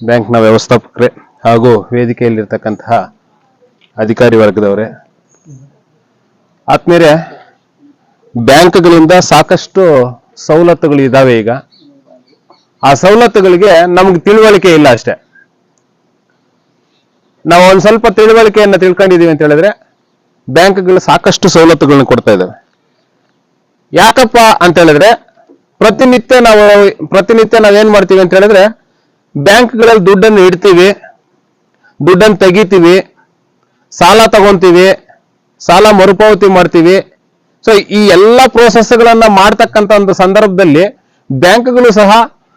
ಬ್ಯಾಂಕ್ನ ವ್ಯವಸ್ಥಾಪಕರೇ ಹಾಗೂ ವೇದಿಕೆಯಲ್ಲಿರ್ತಕ್ಕಂತಹ ಅಧಿಕಾರಿ ವರ್ಗದವರೇ. ಆತ್ಮೀಯರೇ, ಬ್ಯಾಂಕ್ಗಳಿಂದ ಸಾಕಷ್ಟು ಸವಲತ್ತುಗಳು ಇದಾವೆ ಈಗ. ಆ ಸವಲತ್ತುಗಳಿಗೆ ನಮ್ಗೆ ತಿಳುವಳಿಕೆ ಇಲ್ಲ ಅಷ್ಟೇ. ನಾವು ಒಂದು ಸ್ವಲ್ಪ ತಿಳುವಳಿಕೆಯನ್ನ ತಿಳ್ಕೊಂಡಿದೀವಿ ಅಂತ ಹೇಳಿದ್ರೆ, ಬ್ಯಾಂಕ್ಗಳು ಸಾಕಷ್ಟು ಸವಲತ್ತುಗಳನ್ನ ಕೊಡ್ತಾ ಇದ್ದಾವೆ ಯಾಕಪ್ಪ ಅಂತ ಹೇಳಿದ್ರೆ, ಪ್ರತಿನಿತ್ಯ ನಾವು, ಪ್ರತಿನಿತ್ಯ ನಾವೇನ್ ಮಾಡ್ತೀವಿ ಅಂತ ಹೇಳಿದ್ರೆ ಬ್ಯಾಂಕ್ಗಳಲ್ಲಿ ದುಡ್ಡನ್ನು ಇಡ್ತೀವಿ, ದುಡ್ಡನ್ನು ತೆಗಿತೀವಿ, ಸಾಲ ತಗೊಂತೀವಿ, ಸಾಲ ಮರುಪಾವತಿ ಮಾಡ್ತೀವಿ. ಸೊ ಈ ಎಲ್ಲ ಪ್ರೋಸೆಸ್ಗಳನ್ನ ಮಾಡ್ತಕ್ಕಂಥ ಒಂದು ಸಂದರ್ಭದಲ್ಲಿ ಬ್ಯಾಂಕ್ಗಳು ಸಹ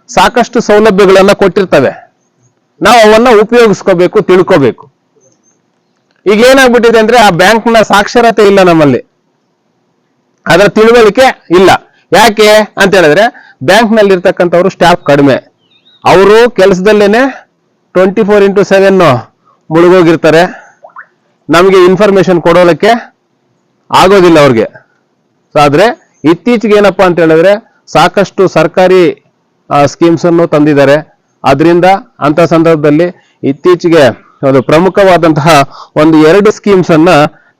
ಸಾಕಷ್ಟು ಸೌಲಭ್ಯಗಳನ್ನ ಕೊಟ್ಟಿರ್ತವೆ. ನಾವು ಅವನ್ನ ಉಪಯೋಗಿಸ್ಕೋಬೇಕು, ತಿಳ್ಕೋಬೇಕು. ಈಗ ಏನಾಗ್ಬಿಟ್ಟಿದೆ ಅಂದ್ರೆ ಆ ಬ್ಯಾಂಕ್ನ ಸಾಕ್ಷರತೆ ಇಲ್ಲ ನಮ್ಮಲ್ಲಿ. ಅದರ ತಿಳುವಳಿಕೆ ಇಲ್ಲ. ಯಾಕೆ ಅಂತ ಹೇಳಿದ್ರೆ ಸ್ಟಾಫ್ ಕಡಿಮೆ. ಅವರು ಕೆಲಸದಲ್ಲೇನೆ ಟ್ವೆಂಟಿ ಫೋರ್ ಇಂಟು ಸೆವೆನ್ ಮುಳುಗೋಗಿರ್ತಾರೆ. ನಮಗೆ ಇನ್ಫಾರ್ಮೇಶನ್ ಕೊಡೋದಕ್ಕೆ ಆಗೋದಿಲ್ಲ ಅವ್ರಿಗೆ. ಸೊ ಆದರೆ ಇತ್ತೀಚೆಗೆ ಏನಪ್ಪ ಅಂತ ಹೇಳಿದ್ರೆ ಸಾಕಷ್ಟು ಸರ್ಕಾರಿ ಸ್ಕೀಮ್ಸ್ ಅನ್ನು ತಂದಿದ್ದಾರೆ. ಅದರಿಂದ ಅಂತ ಸಂದರ್ಭದಲ್ಲಿ ಇತ್ತೀಚೆಗೆ ಒಂದು ಪ್ರಮುಖವಾದಂತಹ ಒಂದು ಎರಡು ಸ್ಕೀಮ್ಸ್ ಅನ್ನ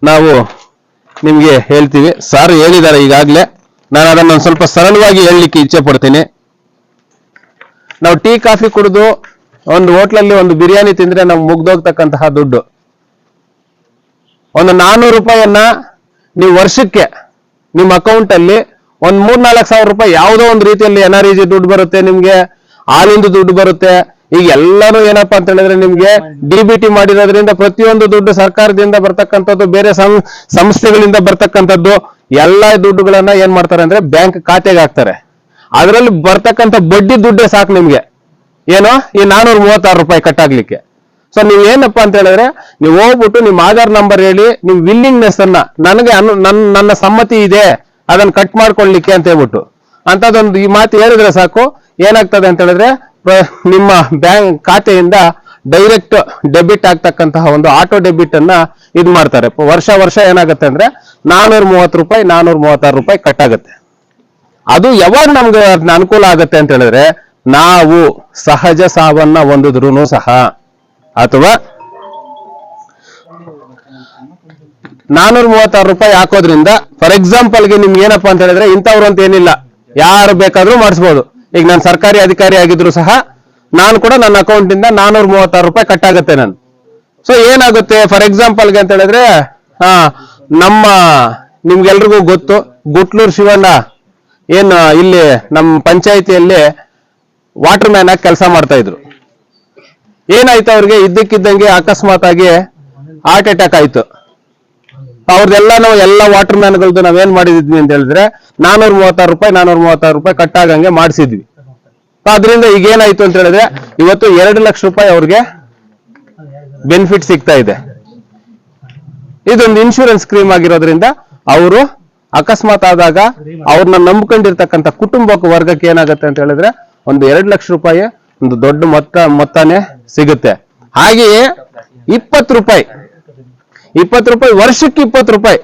ನಾವು ನಿಮಗೆ ಹೇಳ್ತೀವಿ. ಸರ್ ಹೇಳಿದ್ದಾರೆ ಈಗಾಗಲೇ. ನಾನು ಅದನ್ನು ಸ್ವಲ್ಪ ಸರಳವಾಗಿ ಹೇಳಲಿಕ್ಕೆ ಇಚ್ಛೆ ಪಡ್ತೀನಿ. ನಾವು ಟೀ, ಕಾಫಿ ಕುಡಿದು ಒಂದು ಹೋಟ್ಲಲ್ಲಿ ಒಂದು ಬಿರಿಯಾನಿ ತಿಂದ್ರೆ ನಮ್ಗೆ ಮುಗ್ದೋಗ್ತಕ್ಕಂತಹ ದುಡ್ಡು. ಒಂದು ನಾನ್ನೂರು ರೂಪಾಯಿಯನ್ನ ನೀವು ವರ್ಷಕ್ಕೆ ನಿಮ್ಮ ಅಕೌಂಟ್ ಅಲ್ಲಿ ಒಂದ್ ಮೂರ್ನಾಲ್ಕು ಸಾವಿರ ರೂಪಾಯಿ ಯಾವುದೋ ಒಂದು ರೀತಿಯಲ್ಲಿ ಎನ್ ಆರ್ ಇ ದುಡ್ಡು ಬರುತ್ತೆ ನಿಮ್ಗೆ ಹಾಲಿಂದು ದುಡ್ಡು ಬರುತ್ತೆ. ಈಗ ಎಲ್ಲಾನು ಏನಪ್ಪಾ ಅಂತ ಹೇಳಿದ್ರೆ ನಿಮ್ಗೆ ಡಿ ಬಿ ಟಿ ಮಾಡಿರೋದ್ರಿಂದ ಪ್ರತಿಯೊಂದು ದುಡ್ಡು ಸರ್ಕಾರದಿಂದ ಬರ್ತಕ್ಕಂಥದ್ದು, ಬೇರೆ ಸಂಸ್ಥೆಗಳಿಂದ ಬರ್ತಕ್ಕಂಥದ್ದು, ಎಲ್ಲ ದುಡ್ಡುಗಳನ್ನ ಏನ್ ಮಾಡ್ತಾರೆ ಅಂದ್ರೆ ಬ್ಯಾಂಕ್ ಖಾತೆಗೆ ಹಾಕ್ತಾರೆ. ಅದರಲ್ಲಿ ಬರ್ತಕ್ಕಂಥ ಬಡ್ಡಿ ದುಡ್ಡೇ ಸಾಕು ನಿಮ್ಗೆ. ಏನೋ? ಈ ನಾನೂರ ಮೂವತ್ತಾರು ರೂಪಾಯಿ ಕಟ್ಟಾಗ್ಲಿಕ್ಕೆ ಸೊ ನೀವ್ ಏನಪ್ಪ ಅಂತ ಹೇಳಿದ್ರೆ, ನೀವು ಹೋಗ್ಬಿಟ್ಟು ನಿಮ್ ಆಧಾರ್ ನಂಬರ್ ಹೇಳಿ, ನಿಮ್ ವಿಲ್ಲಿಂಗ್ನೆಸ್ ಅನ್ನ, ನನಗೆ ನನ್ನ ಸಮ್ಮತಿ ಇದೆ ಅದನ್ನ ಕಟ್ ಮಾಡ್ಕೊಳ್ಲಿಕ್ಕೆ ಅಂತ ಹೇಳ್ಬಿಟ್ಟು. ಅಂತದೊಂದು ಈ ಮಾತು ಹೇಳಿದ್ರೆ ಸಾಕು. ಏನಾಗ್ತದೆ ಅಂತ ಹೇಳಿದ್ರೆ ನಿಮ್ಮ ಬ್ಯಾಂಕ್ ಖಾತೆಯಿಂದ ಡೈರೆಕ್ಟ್ ಡೆಬಿಟ್ ಆಗ್ತಕ್ಕಂತಹ ಒಂದು ಆಟೋ ಡೆಬಿಟ್ ಅನ್ನ ಇದು ಮಾಡ್ತಾರೆ ವರ್ಷ ವರ್ಷ ಏನಾಗುತ್ತೆ ಅಂದ್ರೆ, ನಾನೂರ ಮೂವತ್ತು ರೂಪಾಯಿ, ನಾನೂರ ಮೂವತ್ತಾರು ರೂಪಾಯಿ ಕಟ್ ಆಗುತ್ತೆ. ಅದು ಯಾವಾಗ ನಮ್ಗೆ ಅನುಕೂಲ ಆಗತ್ತೆ ಅಂತ ಹೇಳಿದ್ರೆ ನಾವು ಸಹಜ ಸಾವನ್ನ ಹೊಂದಿದ್ರು ಸಹ. ಅಥವಾ ನಾನೂರ ಮೂವತ್ತಾರು ರೂಪಾಯಿ ಹಾಕೋದ್ರಿಂದ ಫಾರ್ ಎಕ್ಸಾಂಪಲ್ಗೆ ನಿಮ್ಗೆ ಏನಪ್ಪಾ ಅಂತ ಹೇಳಿದ್ರೆ ಇಂಥವ್ರು ಅಂತ ಏನಿಲ್ಲ. ಯಾರು ಬೇಕಾದ್ರೂ ಮಾಡಿಸ್ಬೋದು. ಈಗ ನಾನು ಸರ್ಕಾರಿ ಅಧಿಕಾರಿ ಆಗಿದ್ರು ಸಹ ನಾನು ಕೂಡ ನನ್ನ ಅಕೌಂಟ್ ಇಂದ ನಾನೂರ ಮೂವತ್ತಾರು ರೂಪಾಯಿ ಕಟ್ ಆಗುತ್ತೆ ನಾನು. ಸೊ ಏನಾಗುತ್ತೆ? ಫಾರ್ ಎಕ್ಸಾಂಪಲ್ಗೆ ಅಂತ ಹೇಳಿದ್ರೆ, ಹಾ, ನಮ್ಮ ನಿಮ್ಗೆಲ್ರಿಗೂ ಗೊತ್ತು, ಗುಟ್ಲೂರು ಶಿವಣ್ಣ. ಏನು ಇಲ್ಲಿ ನಮ್ಮ ಪಂಚಾಯಿತಿಯಲ್ಲಿ ವಾಟರ್ ಮ್ಯಾನ್ ಆಗಿ ಕೆಲಸ ಮಾಡ್ತಾ ಇದ್ರು. ಏನಾಯ್ತು ಅವ್ರಿಗೆ? ಇದ್ದಕ್ಕಿದ್ದಂಗೆ ಅಕಸ್ಮಾತ್ ಆಗಿ ಹಾರ್ಟ್ ಅಟ್ಯಾಕ್ ಆಯ್ತು. ಅವ್ರದ್ದೆಲ್ಲಾನು ಎಲ್ಲ ವಾಟರ್ ಮ್ಯಾನ್ಗಳದ್ದು ನಾವೇನ್ ಮಾಡಿದ್ವಿ ಅಂತ ಹೇಳಿದ್ರೆ ನಾನೂರ ಮೂವತ್ತಾರು ರೂಪಾಯಿ, ನಾನೂರ ಮೂವತ್ತಾರು ರೂಪಾಯಿ ಕಟ್ಟಾಗಂಗೆ ಮಾಡಿಸಿದ್ವಿ. ಅದರಿಂದ ಈಗ ಏನಾಯ್ತು ಅಂತ ಹೇಳಿದ್ರೆ ಇವತ್ತು ಎರಡು ಲಕ್ಷ ರೂಪಾಯಿ ಅವ್ರಿಗೆ ಬೆನಿಫಿಟ್ ಸಿಗ್ತಾ ಇದೆ. ಇದೊಂದು ಇನ್ಶೂರೆನ್ಸ್ ಸ್ಕೀಮ್ ಆಗಿರೋದ್ರಿಂದ ಅವರು ಅಕಸ್ಮಾತ್ ಆದಾಗ ಅವ್ರನ್ನ ನಂಬ್ಕೊಂಡಿರ್ತಕ್ಕಂಥ ಕುಟುಂಬಕ್ಕೆ ವರ್ಗಕ್ಕೆ ಏನಾಗುತ್ತೆ ಅಂತ ಹೇಳಿದ್ರೆ ಒಂದು ಎರಡು ಲಕ್ಷ ರೂಪಾಯಿ ಒಂದು ದೊಡ್ಡ ಮೊತ್ತ, ಮೊತ್ತನೇ ಸಿಗುತ್ತೆ. ಹಾಗೆಯೇ ಇಪ್ಪತ್ತು ರೂಪಾಯಿ ಇಪ್ಪತ್ತು ರೂಪಾಯಿ, ವರ್ಷಕ್ಕೆ ಇಪ್ಪತ್ತು ರೂಪಾಯಿ.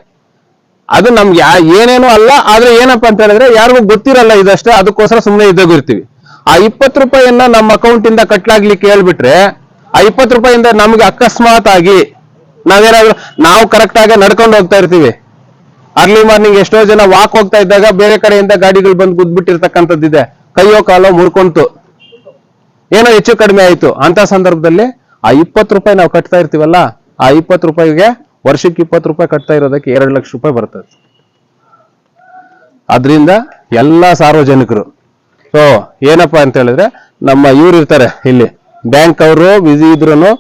ಅದು ನಮ್ಗೆ ಏನೇನು ಅಲ್ಲ, ಆದ್ರೆ ಏನಪ್ಪ ಅಂತ ಹೇಳಿದ್ರೆ ಯಾರಿಗೂ ಗೊತ್ತಿರಲ್ಲ ಇದಷ್ಟೇ, ಅದಕ್ಕೋಸ್ಕರ ಸುಮ್ಮನೆ ಇದ್ದೋಗಿರ್ತೀವಿ ಆ ಇಪ್ಪತ್ತು ರೂಪಾಯಿಯನ್ನ ನಮ್ಮ ಅಕೌಂಟ್ ಇಂದ ಕಟ್ಲಾಗ್ಲಿಕ್ಕೆ ಹೇಳ್ಬಿಟ್ರೆ, ಆ ಇಪ್ಪತ್ತು ರೂಪಾಯಿಂದ ನಮ್ಗೆ ಅಕಸ್ಮಾತ್ ಆಗಿ ನಾವೇನಾದ್ರೂ ನಾವು ಕರೆಕ್ಟ್ ಆಗಿ ನಡ್ಕೊಂಡು ಹೋಗ್ತಾ ಇರ್ತೀವಿ. ಅರ್ಲಿ ಮಾರ್ನಿಂಗ್ ಎಷ್ಟೋ ಜನ ವಾಕ್ ಹೋಗ್ತಾ ಇದ್ದಾಗ ಬೇರೆ ಕಡೆಯಿಂದ ಗಾಡಿಗಳು ಬಂದು ಗುದ್ಬಿಟ್ಟಿರ್ತಕ್ಕಂಥದ್ದಿದೆ ಕೈಯೋ ಕಾಲೋ ಮುರ್ಕೊಂತು. ಏನೋ ಹೆಚ್ಚು ಕಡಿಮೆ ಆಯ್ತು. ಅಂತ ಸಂದರ್ಭದಲ್ಲಿ ಆ ಇಪ್ಪತ್ತು ರೂಪಾಯಿ ನಾವು ಕಟ್ತಾ ಇರ್ತೀವಲ್ಲ, ಆ ಇಪ್ಪತ್ತು ರೂಪಾಯಿಗೆ ವರ್ಷಕ್ಕೆ ಇಪ್ಪತ್ತು ರೂಪಾಯಿ ಕಟ್ತಾ ಇರೋದಕ್ಕೆ ಎರಡು ಲಕ್ಷ ರೂಪಾಯಿ ಬರ್ತದೆ. ಅದರಿಂದ ಎಲ್ಲ ಸಾರ್ವಜನಿಕರು ಸೊ ಏನಪ್ಪಾ ಅಂತ ಹೇಳಿದ್ರೆ ನಮ್ಮ ಇವ್ರು ಇರ್ತಾರೆ ಇಲ್ಲಿ. ಬ್ಯಾಂಕ್ ಅವರು ಬಿಸಿ ಇದ್ರು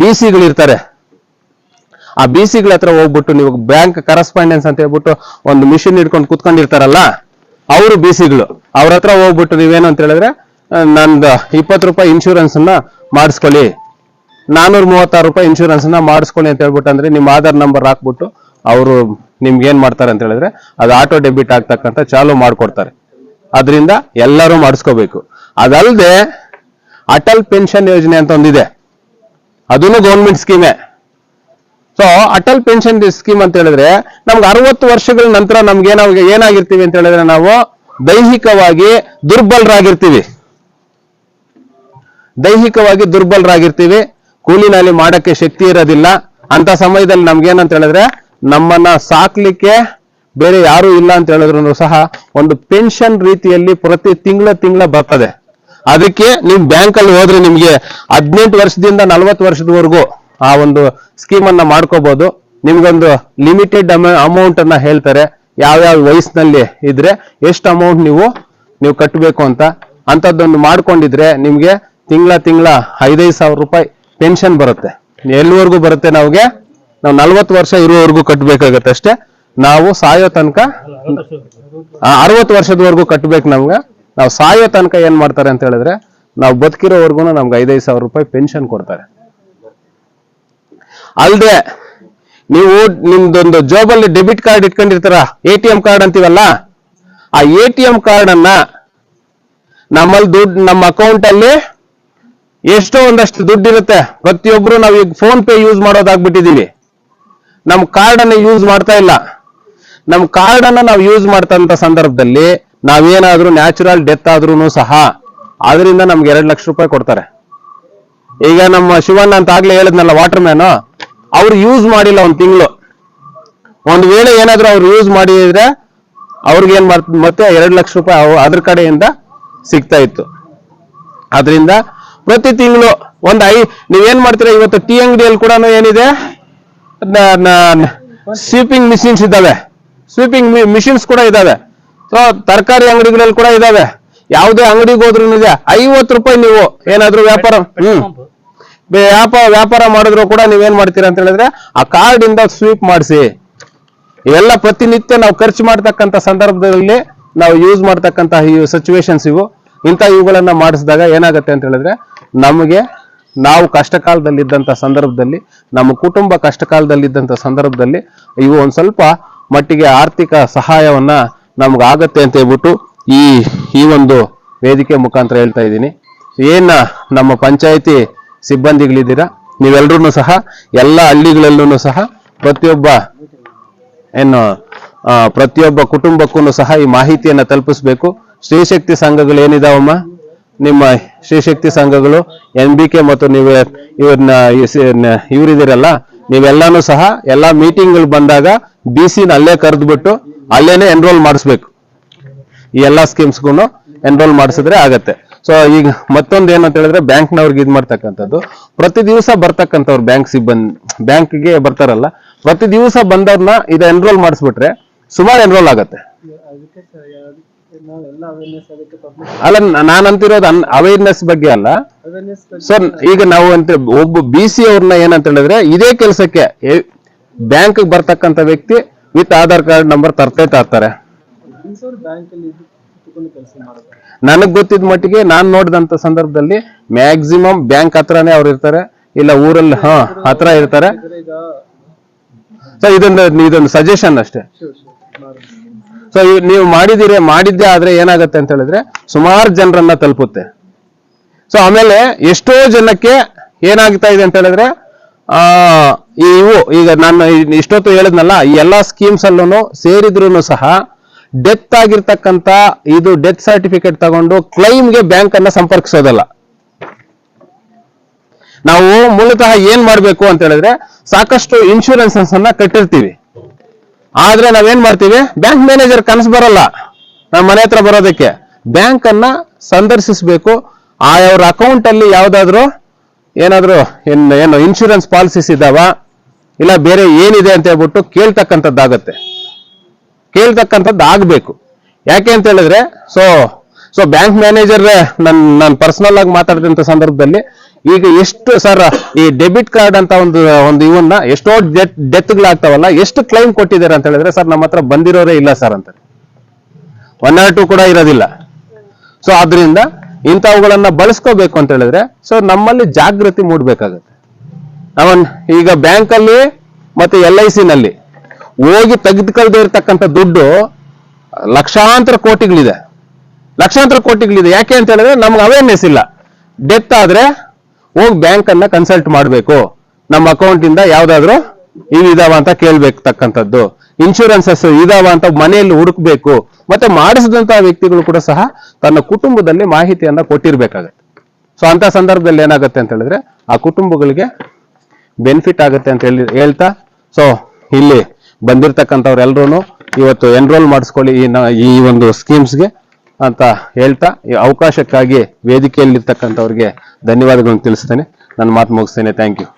ಬಿ ಸಿಗಳು ಇರ್ತಾರೆ ಆ ಬಿ ಸಿಗಳ ಹತ್ರ ಹೋಗ್ಬಿಟ್ಟು ನೀವು ಬ್ಯಾಂಕ್ ಕರೆಸ್ಪಾಂಡೆನ್ಸ್ ಅಂತ ಹೇಳ್ಬಿಟ್ಟು ಒಂದು ಮಿಷಿನ್ ಇಟ್ಕೊಂಡು ಕುತ್ಕೊಂಡಿರ್ತಾರಲ್ಲ, ಅವರು ಬಿ ಸಿಗಳು ಅವ್ರ ಹತ್ರ ಹೋಗ್ಬಿಟ್ಟು ನೀವೇನು ಅಂತ ಹೇಳಿದ್ರೆ ನಂದು ಇಪ್ಪತ್ತು ರೂಪಾಯಿ ಇನ್ಶೂರೆನ್ಸ್ ಅನ್ನ ಮಾಡಿಸ್ಕೊಳ್ಳಿ. ನಾನೂರ ಮೂವತ್ತಾರು ರೂಪಾಯಿ ಇನ್ಶೂರೆನ್ಸ್ನ ಮಾಡಿಸ್ಕೊಳ್ಳಿ ಅಂತ ಹೇಳ್ಬಿಟ್ಟು ಅಂದ್ರೆ ನಿಮ್ಮ ಆಧಾರ್ ನಂಬರ್ ಹಾಕ್ಬಿಟ್ಟು ಅವರು ನಿಮ್ಗೆ ಏನ್ ಮಾಡ್ತಾರೆ ಅಂತ ಹೇಳಿದ್ರೆ, ಅದು ಆಟೋ ಡೆಬಿಟ್ ಆಗ್ತಕ್ಕಂಥ ಚಾಲು ಮಾಡ್ಕೊಡ್ತಾರೆ. ಅದರಿಂದ ಎಲ್ಲರೂ ಮಾಡಿಸ್ಕೋಬೇಕು. ಅದಲ್ಲದೆ ಅಟಲ್ ಪೆನ್ಷನ್ ಯೋಜನೆ ಅಂತ ಒಂದಿದೆ. ಅದನ್ನು ಗೌರ್ಮೆಂಟ್ ಸ್ಕೀಮೇ ಸೊ ಅಟಲ್ ಪೆನ್ಷನ್ ಸ್ಕೀಮ್ ಅಂತ ಹೇಳಿದ್ರೆ ನಮ್ಗೆ ಅರವತ್ತು ವರ್ಷಗಳ ನಂತರ ನಮ್ಗೆ ಏನಾಗ ಏನಾಗಿರ್ತೀವಿ ಅಂತ ಹೇಳಿದ್ರೆ ನಾವು ದೈಹಿಕವಾಗಿ ದುರ್ಬಲರಾಗಿರ್ತೀವಿ. ದೈಹಿಕವಾಗಿ ದುರ್ಬಲರಾಗಿರ್ತೀವಿ. ಕೂಲಿನಲ್ಲಿ ಮಾಡಕ್ಕೆ ಶಕ್ತಿ ಇರೋದಿಲ್ಲ. ಅಂತ ಸಮಯದಲ್ಲಿ ನಮ್ಗೇನಂತ ಹೇಳಿದ್ರೆ ನಮ್ಮನ್ನ ಸಾಕ್ಲಿಕ್ಕೆ ಬೇರೆ ಯಾರು ಇಲ್ಲ ಅಂತ ಹೇಳಿದ್ರು ಸಹ ಒಂದು ಪೆನ್ಷನ್ ರೀತಿಯಲ್ಲಿ ಪ್ರತಿ ತಿಂಗಳ ತಿಂಗಳ ಬರ್ತದೆ. ಅದಕ್ಕೆ ನಿಮ್ ಬ್ಯಾಂಕ್ ಅಲ್ಲಿ ಹೋದ್ರೆ ನಿಮ್ಗೆ ಹದಿನೆಂಟು ವರ್ಷದಿಂದ ನಲವತ್ತು ವರ್ಷದವರೆಗೂ ಆ ಒಂದು ಸ್ಕೀಮ್ ಅನ್ನ ಮಾಡ್ಕೋಬಹುದು ನಿಮ್ಗೊಂದು ಲಿಮಿಟೆಡ್ ಅಮೌಂಟ್ ಅನ್ನ ಹೇಳ್ತಾರೆ. ಯಾವ್ಯಾವ ವಯಸ್ಸಿನಲ್ಲಿ ಇದ್ರೆ ಎಷ್ಟು ಅಮೌಂಟ್ ನೀವು ನೀವು ಕಟ್ಟಬೇಕು ಅಂತ. ಅಂತದ್ದೊಂದು ಮಾಡ್ಕೊಂಡಿದ್ರೆ ನಿಮ್ಗೆ ತಿಂಗಳ ತಿಂಗಳ ಐದೈದು ಸಾವಿರ ರೂಪಾಯಿ ಪೆನ್ಷನ್ ಬರುತ್ತೆ. ಎಲ್ಲಿವರೆಗೂ ಬರುತ್ತೆ ನಮಗೆ ನಾವು ನಲ್ವತ್ತು ವರ್ಷ ಇರುವವರೆಗೂ ಕಟ್ಟಬೇಕಾಗತ್ತೆ ಅಷ್ಟೇ. ನಾವು ಸಾಯೋ ತನಕ ಅರವತ್ತು ವರ್ಷದವರೆಗೂ ಕಟ್ಟಬೇಕು ನಮ್ಗೆ. ನಾವು ಸಾಯೋ ತನಕ ಏನ್ ಮಾಡ್ತಾರೆ ಅಂತ ಹೇಳಿದ್ರೆ, ನಾವು ಬದುಕಿರೋವರೆಗೂ ನಮ್ಗೆ ಐದೈದು ಸಾವಿರ ರೂಪಾಯಿ ಪೆನ್ಷನ್ ಕೊಡ್ತಾರೆ. ಅಲ್ದೆ ನೀವು ನಿಮ್ದೊಂದು ಜೋಬಲ್ಲಿ ಡೆಬಿಟ್ ಕಾರ್ಡ್ ಇಟ್ಕೊಂಡಿರ್ತಾರ? ಎ ಟಿ ಎಂ ಕಾರ್ಡ್ ಅಂತೀವಲ್ಲ? ಆ ಎ ಟಿ ಎಂ ಕಾರ್ಡ್ ನಮ್ಮಲ್ಲಿ ದುಡ್ಡು ನಮ್ಮ ಅಕೌಂಟ್ ಅಲ್ಲಿ ಎಷ್ಟೋ ಒಂದಷ್ಟು ದುಡ್ಡು ಇರುತ್ತೆ. ಪ್ರತಿಯೊಬ್ರು ನಾವು ಈಗ ಫೋನ್ ಪೇ ಯೂಸ್ ಮಾಡೋದಾಗ್ಬಿಟ್ಟಿದೀವಿ. ನಮ್ಮ ಕಾರ್ಡ್ ಯೂಸ್ ಮಾಡ್ತಾ ಇಲ್ಲ. ನಮ್ಮ ಕಾರ್ಡ್ ನಾವು ಯೂಸ್ ಮಾಡ್ತಂತ ಸಂದರ್ಭದಲ್ಲಿ ನಾವೇನಾದ್ರೂ ನ್ಯಾಚುರಲ್ ಡೆತ್ ಆದ್ರೂ ಸಹ ಅದರಿಂದ ನಮ್ಗೆ ಎರಡು ಲಕ್ಷ ರೂಪಾಯಿ ಕೊಡ್ತಾರೆ. ಈಗ ನಮ್ಮ ಶಿವಣ್ಣ ಅಂತ ಆಗ್ಲೇ ಹೇಳಿದ್ನಲ್ಲ ವಾಟರ್ ಮ್ಯಾನ್ ಅವ್ರು ಯೂಸ್ ಮಾಡಿಲ್ಲ ಒಂದ್ ತಿಂಗಳು. ಒಂದ್ ವೇಳೆ ಏನಾದರೂ ಅವ್ರು ಯೂಸ್ ಮಾಡಿದ್ರೆ ಅವ್ರಿಗೆ ಏನ್ ಮಾಡ್ತ, ಮತ್ತೆ ಎರಡು ಲಕ್ಷ ರೂಪಾಯಿ ಅದ್ರ ಕಡೆಯಿಂದ ಸಿಗ್ತಾ ಇತ್ತು. ಅದರಿಂದ ಪ್ರತಿ ತಿಂಗಳು ಒಂದ್ ಐ ನೀವೇನ್ ಮಾಡ್ತೀರಾ ಇವತ್ತು ಟೀ ಅಂಗಡಿಯಲ್ಲಿ ಕೂಡ ಏನಿದೆ? ಸ್ವೀಪಿಂಗ್ ಮಿಷಿನ್ಸ್ ಇದಾವೆ ಸ್ವೀಪಿಂಗ್ ಮಿಷಿನ್ಸ್ ಕೂಡ ಇದ್ದಾವೆ. ಸೊ ತರಕಾರಿ ಅಂಗಡಿಗಳಲ್ಲಿ ಕೂಡ ಇದ್ದಾವೆ. ಯಾವುದೇ ಅಂಗಡಿಗೆ ಹೋದ್ರು ಇದೆ. ಐವತ್ತು ರೂಪಾಯಿ ನೀವು ಏನಾದರೂ ವ್ಯಾಪಾರ ಹ್ಮ್. ವ್ಯಾಪಾರ ವ್ಯಾಪಾರ ಮಾಡಿದ್ರು ಕೂಡ ನೀವೇನ್ ಮಾಡ್ತೀರಾ ಅಂತ ಹೇಳಿದ್ರೆ, ಆ ಕಾರ್ಡ್ ಇಂದ ಸ್ವೀಪ್ ಮಾಡಿಸಿ. ಎಲ್ಲ ಪ್ರತಿನಿತ್ಯ ನಾವು ಖರ್ಚು ಮಾಡ್ತಕ್ಕಂಥ ಸಂದರ್ಭದಲ್ಲಿ ನಾವು ಯೂಸ್ ಮಾಡ್ತಕ್ಕಂತಹ ಈ ಸಿಚುವೇಶನ್ಸ್ ಇವು. ಇಂಥ ಇವುಗಳನ್ನ ಮಾಡಿಸಿದಾಗ ಏನಾಗುತ್ತೆ ಅಂತ ಹೇಳಿದ್ರೆ, ನಮಗೆ ನಾವು ಕಷ್ಟ ಕಾಲದಲ್ಲಿದ್ದಂಥ ಸಂದರ್ಭದಲ್ಲಿ, ನಮ್ಮ ಕುಟುಂಬ ಕಷ್ಟ ಕಾಲದಲ್ಲಿದ್ದಂಥ ಸಂದರ್ಭದಲ್ಲಿ ಇವು ಒಂದು ಸ್ವಲ್ಪ ಮಟ್ಟಿಗೆ ಆರ್ಥಿಕ ಸಹಾಯವನ್ನ ನಮ್ಗಾಗತ್ತೆ ಅಂತ ಹೇಳ್ಬಿಟ್ಟು ಈ ಈ ಒಂದು ವೇದಿಕೆ ಮುಖಾಂತರ ಹೇಳ್ತಾ ಇದ್ದೀನಿ. ಏನ ನಮ್ಮ ಪಂಚಾಯತಿ ಸಿಬ್ಬಂದಿಗಳಿದ್ದೀರಾ? ನೀವೆಲ್ಲರೂ ಸಹ, ಎಲ್ಲ ಹಳ್ಳಿಗಳಲ್ಲೂ ಸಹ ಪ್ರತಿಯೊಬ್ಬ, ಏನು ಪ್ರತಿಯೊಬ್ಬ ಕುಟುಂಬಕ್ಕೂ ಸಹ ಈ ಮಾಹಿತಿಯನ್ನು ತಲುಪಿಸ್ಬೇಕು. ಶ್ರೀಶಕ್ತಿ ಸಂಘಗಳು ಏನಿದಾವಮ್ಮ? ನಿಮ್ಮ ಶ್ರೀಶಕ್ತಿ ಸಂಘಗಳು, ಎನ್ ಬಿ ಕೆ ಮತ್ತು ನೀವು ಇವ್ರನ್ನ ಇವರಿದಿರಲ್ಲ ನೀವೆಲ್ಲಾನು ಸಹ ಎಲ್ಲಾ ಮೀಟಿಂಗ್ಗಳು ಬಂದಾಗ ಬಿ ಸಿನ ಅಲ್ಲೇ ಕರೆದ್ಬಿಟ್ಟು ಅಲ್ಲೇನೆ ಎನ್ರೋಲ್ ಮಾಡಿಸ್ಬೇಕು. ಈ ಎಲ್ಲಾ ಸ್ಕೀಮ್ಸ್ಗೂ ಎನ್ರೋಲ್ ಮಾಡಿಸಿದ್ರೆ ಆಗತ್ತೆ. ಸೊ ಈಗ ಮತ್ತೊಂದು ಏನಂತ ಹೇಳಿದ್ರೆ ಬ್ಯಾಂಕ್ನವ್ರಿಗೆ ಇದು ಮಾಡ್ತಕ್ಕಂಥದ್ದು. ಪ್ರತಿ ದಿವಸ ಬರ್ತಕ್ಕಂಥವ್ರು ಬ್ಯಾಂಕ್ ಸಿಬ್ಬಂದಿ, ಬ್ಯಾಂಕ್ಗೆ ಬರ್ತಾರಲ್ಲ, ಪ್ರತಿ ದಿವಸ ಬಂದವ್ರನ್ನ ಇದು ಎನ್ರೋಲ್ ಮಾಡಿಸ್ಬಿಟ್ರೆ ಸುಮಾರು ಎನ್ರೋಲ್ ಆಗತ್ತೆ. ಅಲ್ಲ ನಾನು ಅಂತಿರೋದು ಅವೇರ್ನೆಸ್ ಬಗ್ಗೆ ಅಲ್ಲ. ಸರ್ ಈಗ ನಾವು ಅಂತ ಒಬ್ಬ ಬಿ ಸಿ ಅವ್ರನ್ನ ಏನಂತ ಹೇಳಿದ್ರೆ, ಇದೇ ಕೆಲಸಕ್ಕೆ ಬ್ಯಾಂಕ್ ಬರ್ತಕ್ಕಂಥ ವ್ಯಕ್ತಿ ವಿತ್ ಆಧಾರ್ ಕಾರ್ಡ್ ನಂಬರ್ ತರ್ತೇ ತರ್ತಾರೆ. ನನಗ್ ಗೊತ್ತಿದ ಮಟ್ಟಿಗೆ ನಾನ್ ನೋಡಿದಂತ ಸಂದರ್ಭದಲ್ಲಿ ಮ್ಯಾಕ್ಸಿಮಮ್ ಬ್ಯಾಂಕ್ ಹತ್ರನೇ ಅವ್ರು ಇರ್ತಾರೆ. ಇಲ್ಲ ಊರಲ್ಲಿ ಹಾ ಹತ್ರ ಇರ್ತಾರೆ. ಅಂದ್ರೆ ಸೊ ಇದೊಂದು ಇದೊಂದು ಸಜೆಷನ್ ಅಷ್ಟೇ. ಸೊ ನೀವು ಮಾಡಿದಿರಿ ಮಾಡಿದ್ದೆ ಆದ್ರೆ ಏನಾಗುತ್ತೆ ಅಂತ ಹೇಳಿದ್ರೆ ಸುಮಾರು ಜನರನ್ನ ತಲುಪುತ್ತೆ. ಸೊ ಆಮೇಲೆ ಎಷ್ಟೋ ಜನಕ್ಕೆ ಏನಾಗ್ತಾ ಇದೆ ಅಂತ ಹೇಳಿದ್ರೆ ಆ ಇವು ಈಗ ನಾನು ಇಷ್ಟೊತ್ತು ಹೇಳಿದ್ನಲ್ಲ ಈ ಎಲ್ಲಾ ಸ್ಕೀಮ್ಸ್ ಅಲ್ಲೂ ಸೇರಿದ್ರು ಸಹ ಡೆತ್ ಆಗಿರ್ತಕ್ಕಂತ ಇದು ಡೆತ್ ಸರ್ಟಿಫಿಕೇಟ್ ತಗೊಂಡು ಕ್ಲೈಮ್ಗೆ ಬ್ಯಾಂಕ್ ಅನ್ನ ಸಂಪರ್ಕಿಸೋದಲ್ಲ. ನಾವು ಮೂಲತಃ ಏನ್ ಮಾಡ್ಬೇಕು ಅಂತ ಹೇಳಿದ್ರೆ ಸಾಕಷ್ಟು ಇನ್ಶೂರೆನ್ಸಸ್ ಅನ್ನ ಕಟ್ಟಿರ್ತೀವಿ. ಆದ್ರೆ ನಾವೇನ್ ಮಾಡ್ತೀವಿ? ಬ್ಯಾಂಕ್ ಮ್ಯಾನೇಜರ್ ಕನಸು ಬರಲ್ಲ. ನಮ್ಮ ಮನೆ ಹತ್ರ ಬರೋದಕ್ಕೆ. ಬ್ಯಾಂಕ್ ಅನ್ನ ಸಂದರ್ಶಿಸಬೇಕು. ಆ ಅವ್ರ ಅಕೌಂಟ್ ಅಲ್ಲಿ ಯಾವ್ದಾದ್ರು ಏನಾದ್ರು ಏನು ಇನ್ಶೂರೆನ್ಸ್ ಪಾಲಿಸೀಸ್ ಇದಾವ? ಇಲ್ಲ ಬೇರೆ ಏನಿದೆ ಅಂತ ಹೇಳ್ಬಿಟ್ಟು ಕೇಳ್ತಕ್ಕಂಥದ್ದಾಗತ್ತೆ. ಕೇಳ್ತಕ್ಕಂಥದ್ದು ಆಗಬೇಕು. ಯಾಕೆ ಅಂತ ಹೇಳಿದ್ರೆ ಸೊ ಸೊ ಬ್ಯಾಂಕ್ ಮ್ಯಾನೇಜರ್ ನನ್, ನಾನು ಪರ್ಸನಲ್ ಆಗಿ ಮಾತಾಡಿದಂತ ಸಂದರ್ಭದಲ್ಲಿ ಈಗ ಎಷ್ಟು ಸರ್ ಈ ಡೆಬಿಟ್ ಕಾರ್ಡ್ ಅಂತ ಒಂದು ಒಂದು ಇವನ್ನ ಎಷ್ಟೋ ಡೆತ್ ಡೆತ್ಗಳಾಗ್ತಾವಲ್ಲ ಎಷ್ಟು ಕ್ಲೈಮ್ ಕೊಟ್ಟಿದ್ದಾರೆ ಅಂತ ಹೇಳಿದ್ರೆ ಸರ್ ನಮ್ಮ ಹತ್ರ ಬಂದಿರೋರೇ ಇಲ್ಲ ಸರ್ ಅಂತ. ಒನ್ ಆರ್ ಟು ಕೂಡ ಇರೋದಿಲ್ಲ. ಸೊ ಆದ್ರಿಂದ ಇಂಥವುಗಳನ್ನ ಬಳಸ್ಕೋಬೇಕು ಅಂತ ಹೇಳಿದ್ರೆ ಸೊ ನಮ್ಮಲ್ಲಿ ಜಾಗೃತಿ ಮೂಡ್ಬೇಕಾಗತ್ತೆ. ಅವನ್ ಈಗ ಬ್ಯಾಂಕಲ್ಲಿ ಮತ್ತೆ ಎಲ್ ಐ ಸಿ ನಲ್ಲಿ ಹೋಗಿ ತೆಗೆದುಕೊಳ್ಳದೆ ಇರತಕ್ಕಂಥ ದುಡ್ಡು ಲಕ್ಷಾಂತರ ಕೋಟಿಗಳಿದೆ. ಲಕ್ಷಾಂತರ ಕೋಟಿಗಳಿದೆ. ಯಾಕೆ ಅಂತ ಹೇಳಿದ್ರೆ ನಮ್ಗೆ ಅವೇರ್ನೆಸ್ ಇಲ್ಲ. ಡೆತ್ ಆದ್ರೆ ಹೋಗಿ ಬ್ಯಾಂಕ್ ಕನ್ಸಲ್ಟ್ ಮಾಡಬೇಕು. ನಮ್ಮ ಅಕೌಂಟ್ ಇಂದ ಯಾವ್ದಾದ್ರು ಇದಾವ ಅಂತ ಕೇಳ್ಬೇಕತಕ್ಕಂಥದ್ದು ಇನ್ಶೂರೆನ್ಸಸ್ ಇದಾವ ಅಂತ ಮನೆಯಲ್ಲಿ ಹುಡುಕ್ಬೇಕು. ಮತ್ತೆ ಮಾಡಿಸಿದಂತಹ ವ್ಯಕ್ತಿಗಳು ಕೂಡ ಸಹ ತನ್ನ ಕುಟುಂಬದಲ್ಲಿ ಮಾಹಿತಿಯನ್ನ ಕೊಟ್ಟಿರ್ಬೇಕಾಗತ್ತೆ. ಸೊ ಅಂತ ಸಂದರ್ಭದಲ್ಲಿ ಏನಾಗುತ್ತೆ ಅಂತ ಹೇಳಿದ್ರೆ ಆ ಕುಟುಂಬಗಳಿಗೆ ಬೆನಿಫಿಟ್ ಆಗುತ್ತೆ ಅಂತ ಹೇಳಿ ಹೇಳ್ತಾ ಸೊ ಇಲ್ಲಿ ಬಂದಿರತಕ್ಕಂಥವ್ರು ಎಲ್ರೂ ಇವತ್ತು ಎನ್ರೋಲ್ ಮಾಡಿಸ್ಕೊಳ್ಳಿ ಈ ಒಂದು ಸ್ಕೀಮ್ಸ್ಗೆ ಅಂತ ಹೇಳ್ತಾ, ಈ ಅವಕಾಶಕ್ಕಾಗಿ ವೇದಿಕೆಯಲ್ಲಿರ್ತಕ್ಕಂಥವ್ರಿಗೆ ಧನ್ಯವಾದಗಳನ್ನು ತಿಳಿಸ್ತೇನೆ. ನನ್ನ ಮಾತು ಮುಗಿಸ್ತೇನೆ. Thank you